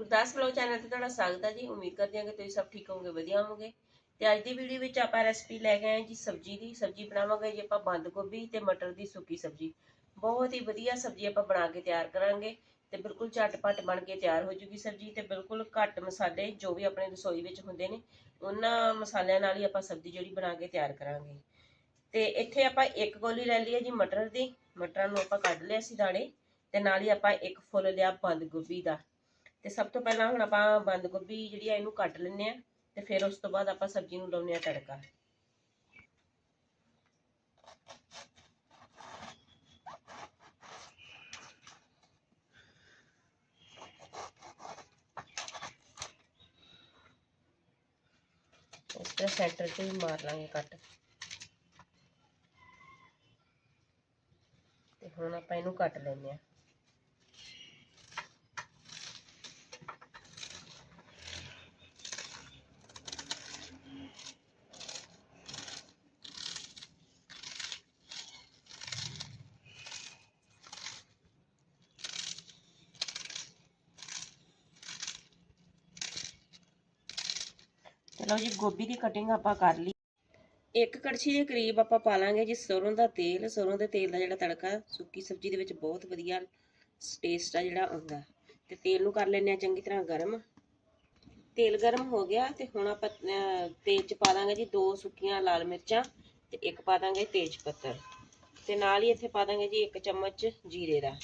Gurdas vlog channel ਤੇ ਤੁਹਾਡਾ ਸਵਾਗਤ ਹੈ ਜੀ। ਉਮੀਦ ਕਰਦੇ ਹਾਂ ਕਿ ਤੁਸੀਂ ਸਭ ਠੀਕ ਹੋਵੋਗੇ, ਵਧੀਆ ਹੋਵੋਗੇ। ਤੇ ਅੱਜ ਦੀ ਵੀਡੀਓ ਵਿੱਚ ਆਪਾਂ ਰੈਸਪੀ ਲੈ ਕੇ ਆਏ ਜੀ ਸਬਜ਼ੀ ਦੀ। ਸਬਜ਼ੀ ਬਣਾਵਾਂਗੇ ਜੀ ਆਪਾਂ ਬੰਦ ਗੋਭੀ ਤੇ ਮਟਰ ਦੀ ਸੁੱਕੀ ਸਬਜ਼ੀ। ਬਹੁਤ ਹੀ ਵਧੀਆ ਸਬਜ਼ੀ ਆਪਾਂ ਬਣਾ ਕੇ ਤਿਆਰ ਕਰਾਂਗੇ ਤੇ ਬਿਲਕੁਲ ਝਟਪਟ ਬਣ ਕੇ ਤਿਆਰ ਹੋ ਜੂਗੀ ਸਬਜ਼ੀ ਤੇ ਬਿਲਕੁਲ ਘੱਟ ਮਸਾਲੇ ਜੋ ਵੀ ਆਪਣੇ ਰਸੋਈ ਵਿੱਚ ਹੁੰਦੇ ਨੇ, ਉਹਨਾਂ ਮਸਾਲਿਆਂ ਨਾਲ ਹੀ ਆਪਾਂ ਸਬਜ਼ੀ ਜਿਹੜੀ ਬਣਾ ਕੇ ਤਿਆਰ ਕਰਾਂਗੇ। ਤੇ ਇੱਥੇ ਆਪਾਂ ਇੱਕ ਗੋਲੀ ਲੈ ਲਈ ਹੈ ਜੀ ਮਟਰ ਦੀ। ਮਟਰਾਂ ਨੂੰ ਆਪਾਂ ਕੱਢ ਲਿਆ ਸੀ ਦਾਣੇ ਤੇ ਨਾਲ ਹੀ ਆਪਾਂ ਇੱਕ ਫੁੱਲ ਲਿਆ ਬੰਦ ਗੋਭੀ ਦਾ। ਤੇ ਸਭ ਤੋਂ ਪਹਿਲਾਂ ਹੁਣ ਆਪਾਂ ਬੰਦ ਗੋਭੀ ਜਿਹੜੀ ਆ ਇਹਨੂੰ ਕੱਟ ਲੈਂਦੇ ਆ ਤੇ ਫਿਰ ਉਸ ਤੋਂ ਬਾਅਦ ਆਪਾਂ ਸਬਜ਼ੀ ਨੂੰ ਲਾਉਨੇ ਆ ਤੜਕਾ। ਇਸ ਤਰ੍ਹਾਂ ਸੈਂਟਰ ਤੇ ਵੀ ਮਾਰ ਲਾਂਗੇ ਕੱਟ। ਤੇ ਹੁਣ ਆਪਾਂ ਇਹਨੂੰ ਕੱਟ ਲੈਂਦੇ ਆ ਚਲੋ ਜੀ, ਗੋਭੀ ਦੀ ਕਟਿੰਗ ਆਪਾਂ ਕਰ ਲਈ। ਇੱਕ ਕੜਛੀ ਦੇ ਕਰੀਬ ਆਪਾਂ ਪਾ ਲਾਂਗੇ ਜੀ ਸਰੋਂ ਦਾ ਤੇਲ। ਸਰੋਂ ਦੇ ਤੇਲ ਦਾ ਜਿਹੜਾ ਤੜਕਾ, ਸੁੱਕੀ ਸਬਜ਼ੀ ਦੇ ਵਿੱਚ ਬਹੁਤ ਵਧੀਆ ਟੇਸਟ ਆ ਜਿਹੜਾ ਆਉਂਦਾ। ਤੇ ਤੇਲ ਨੂੰ ਕਰ ਲੈਂਦੇ ਆ ਚੰਗੀ ਤਰ੍ਹਾਂ ਗਰਮ। ਤੇਲ ਗਰਮ ਹੋ ਗਿਆ ਤੇ ਹੁਣ ਆਪਾਂ ਤੇਲ 'ਚ ਪਾ ਦਾਂਗੇ ਜੀ ਦੋ ਸੁੱਕੀਆਂ ਲਾਲ ਮਿਰਚਾਂ ਤੇ ਇੱਕ ਪਾ ਦਾਂਗੇ ਤੇਜ ਪੱਤਰ। ਤੇ ਨਾਲ ਹੀ ਇੱਥੇ ਪਾ ਦਾਂਗੇ ਜੀ ਇੱਕ ਚਮਚ ਜੀਰੇ ਦਾ।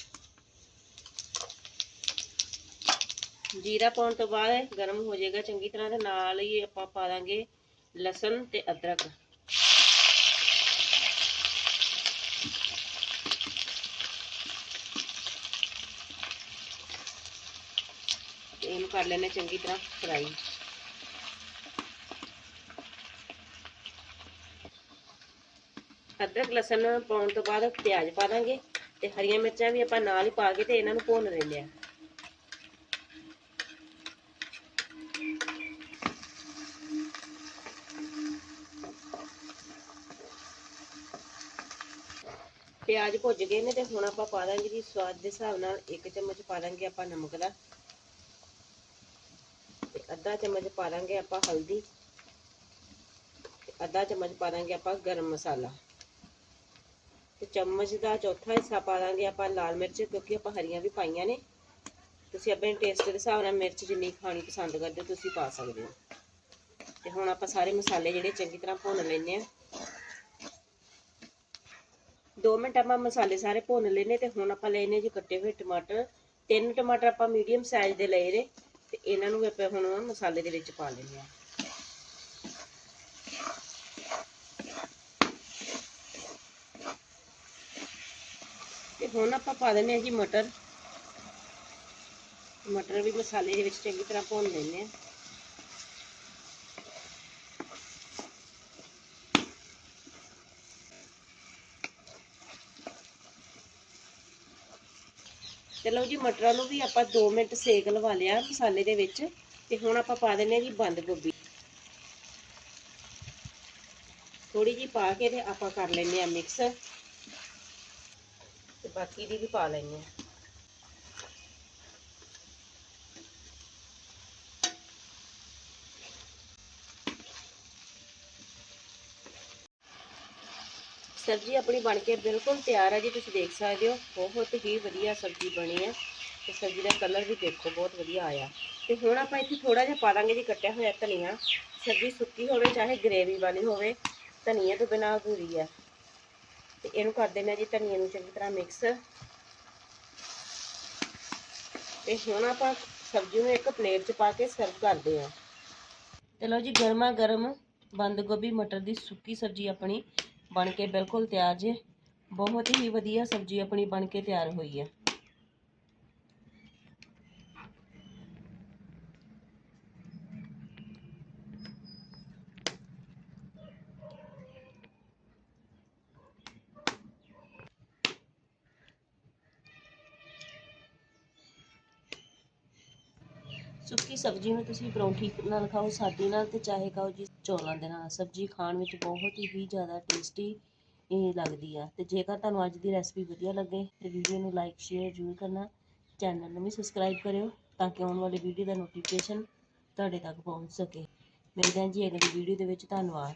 ਜੀਰਾ ਪਾਉਣ ਤੋਂ ਬਾਅਦ ਗਰਮ ਹੋ ਜਾਏਗਾ ਚੰਗੀ ਤਰ੍ਹਾਂ ਤੇ ਨਾਲ ਹੀ ਆਪਾਂ ਪਾ ਦਾਂਗੇ ਲਸਣ ਤੇ ਅਦਰਕ। ਤੇ ਇਹਨੂੰ ਕਰ ਲੈਣੇ ਚੰਗੀ ਤਰ੍ਹਾਂ ਫਰਾਈ। ਅਦਰਕ, ਲਸਣ ਪਾਉਣ ਤੋਂ ਬਾਅਦ ਪਿਆਜ਼ ਪਾ ਦਾਂਗੇ ਤੇ ਹਰੀਆਂ ਮਿਰਚਾਂ ਵੀ ਆਪਾਂ ਨਾਲ ਹੀ ਪਾ ਕੇ ਤੇ ਇਹਨਾਂ ਨੂੰ ਭੁੰਨ ਲੈਂਦੇ ਆ ਪਿਆਜ਼ ਭੁੱਜ ਗਏ ਨੇ ਤੇ ਹੁਣ ਆਪਾਂ ਪਾ ਦਾਂਗੇ ਜੀ ਸਵਾਦ ਦੇ ਹਿਸਾਬ ਨਾਲ। ਇੱਕ ਚਮਚ ਪਾ ਦਾਂਗੇ ਆਪਾਂ ਨਮਕ ਦਾ। ਤੇ ਅੱਧਾ ਚਮਚ ਪਾ ਦਾਂਗੇ ਆਪਾਂ ਹਲਦੀ। ਤੇ ਅੱਧਾ ਚਮਚ ਪਾ ਦਾਂਗੇ ਆਪਾਂ ਗਰਮ ਮਸਾਲਾ। ਤੇ ਚਮਚ ਦਾ ਚੌਥਾ ਹਿੱਸਾ ਪਾ ਦਾਂਗੇ ਆਪਾਂ ਲਾਲ ਮਿਰਚ, ਕਿਉਂਕਿ ਆਪਾਂ ਹਰੀਆਂ ਵੀ ਪਾਈਆਂ ਨੇ। ਤੁਸੀਂ ਆਪਣੇ ਟੇਸਟ ਦੇ ਹਿਸਾਬ ਨਾਲ ਮਿਰਚ ਜਿੰਨੀ ਖਾਣੀ ਪਸੰਦ ਕਰਦੇ ਹੋ, ਤੁਸੀਂ ਪਾ ਸਕਦੇ ਹੋ। ਤੇ ਹੁਣ ਆਪਾਂ ਸਾਰੇ ਮਸਾਲੇ ਜਿਹੜੇ ਚੰਗੀ ਤਰ੍ਹਾਂ ਭੁੰਨ ਲੈਣੇ ਆ 2 ਮਿੰਟ ਆਪਾਂ ਮਸਾਲੇ ਸਾਰੇ ਭੁੰਨ ਲੈਨੇ ਤੇ ਹੁਣ ਆਪਾਂ ਲੈਨੇ ਜੀ ਕੱਟੇ ਹੋਏ ਟਮਾਟਰ। ਤਿੰਨ ਟਮਾਟਰ ਆਪਾਂ ਮੀਡੀਅਮ ਸਾਈਜ਼ ਦੇ ਲਏ ਨੇ ਤੇ ਇਹਨਾਂ ਨੂੰ ਵੀ ਆਪਾਂ ਹੁਣ ਮਸਾਲੇ ਦੇ ਵਿੱਚ ਪਾ ਲੈਨੇ ਆ। ਤੇ ਹੁਣ ਆਪਾਂ ਪਾ ਦਿੰਨੇ ਆ ਜੀ ਮਟਰ। ਮਟਰ ਵੀ ਮਸਾਲੇ ਦੇ ਵਿੱਚ ਚੰਗੀ ਤਰ੍ਹਾਂ ਭੁੰਨ ਲੈਨੇ ਆ। ਚਲੋ ਜੀ, ਮਟਰਾਂ ਨੂੰ ਵੀ ਆਪਾਂ 2 ਮਿੰਟ ਸੇਕ ਲਵਾ ਲਿਆ ਮਸਾਲੇ ਦੇ ਵਿੱਚ ਤੇ ਹੁਣ ਆਪਾਂ ਪਾ ਦਿੰਨੇ ਜੀ ਬੰਦ ਗੋਭੀ। ਥੋੜੀ ਜੀ ਪਾ ਕੇ ਤੇ ਆਪਾਂ ਕਰ ਲੈਨੇ ਆ ਮਿਕਸ ਤੇ ਬਾਕੀ ਦੀ ਵੀ ਪਾ ਲੈਨੇ ਆ ਸਬਜ਼ੀ ਆਪਣੀ ਬਣ ਕੇ ਬਿਲਕੁਲ ਤਿਆਰ ਹੈ ਜੀ, ਤੁਸੀਂ ਦੇਖ ਸਕਦੇ ਹੋ। ਬਹੁਤ ਹੀ ਵਧੀਆ ਸਬਜ਼ੀ ਬਣੀ ਹੈ ਤੇ ਸਬਜ਼ੀ ਦਾ ਕਲਰ ਵੀ ਦੇਖੋ, ਬਹੁਤ ਵਧੀਆ ਆਇਆ। ਤੇ ਹੁਣ ਆਪਾਂ ਇੱਥੇ ਥੋੜਾ ਜਿਹਾ ਪਾ ਦਾਂਗੇ ਜੀ, ਕੱਟਿਆ ਹੋਇਆ ਧਨੀਆ। ਸਬਜ਼ੀ ਸੁੱਕੀ ਹੋਵੇ, ਚਾਹੇ ਗ੍ਰੇਵੀ ਵਾਲੀ ਹੋਵੇ, ਧਨੀਆ ਤੋਂ ਬਿਨਾਂ ਅਧੂਰੀ ਹੈ ਤੇ ਇਹਨੂੰ ਕਰ ਦਿੰਦੇ ਆ ਜੀ ਧਨੀਆ ਨੂੰ ਚੰਗੀ ਤਰ੍ਹਾਂ ਮਿਕਸ ਤੇ ਹੁਣ ਆਪਾਂ ਸਬਜ਼ੀ ਨੂੰ ਇੱਕ ਪਲੇਟ 'ਚ ਪਾ ਕੇ ਸਰਵ ਕਰਦੇ ਆ ਚਲੋ ਜੀ ਗਰਮਾ ਗਰਮ ਬੰਦ ਗੋਭੀ ਮਟਰ ਦੀ ਸੁੱਕੀ ਸਬਜ਼ੀ ਆਪਣੀ ਬਣ ਕੇ ਬਿਲਕੁਲ ਤਿਆਰ ਜੇ। ਬਹੁਤ ਹੀ ਵਧੀਆ ਸਬਜ਼ੀ ਆਪਣੀ ਬਣ ਕੇ ਤਿਆਰ ਹੋਈ ਆ। ਸੁੱਕੀ ਸਬਜ਼ੀ ਨੂੰ ਤੁਸੀਂ ਪਰੌਂਠੀ ਨਾਲ ਖਾਓ, ਸਾਦੀ ਨਾਲ ਤੇ ਚਾਹੇ ਖਾਓ ਜੀ, ਚੌਲਾਂ ਦੇ ਨਾਲ। ਸਬਜ਼ੀ ਖਾਣ ਵਿੱਚ ਬਹੁਤ ਹੀ ਜ਼ਿਆਦਾ ਟੇਸਟੀ ਲੱਗਦੀ ਆ। ਤੇ ਜੇਕਰ ਤੁਹਾਨੂੰ ਅੱਜ ਦੀ ਰੈਸਪੀ ਵਧੀਆ ਲੱਗੇ, ਤੇ ਵੀਡੀਓ ਨੂੰ ਲਾਈਕ ਸ਼ੇਅਰ ਜ਼ਰੂਰ ਕਰਨਾ। ਚੈਨਲ ਨੂੰ ਵੀ ਸਬਸਕ੍ਰਾਈਬ ਕਰਿਓ, ਤਾਂ ਕਿ ਆਉਣ ਵਾਲੀ ਵੀਡੀਓ ਦਾ ਨੋਟੀਫਿਕੇਸ਼ਨ ਤੁਹਾਡੇ ਤੱਕ ਪਹੁੰਚ ਸਕੇ। ਮਿਲਦੇ ਹਾਂ ਜੀ ਅਗਲੀ ਵੀਡੀਓ ਦੇ ਵਿੱਚ। ਧੰਨਵਾਦ।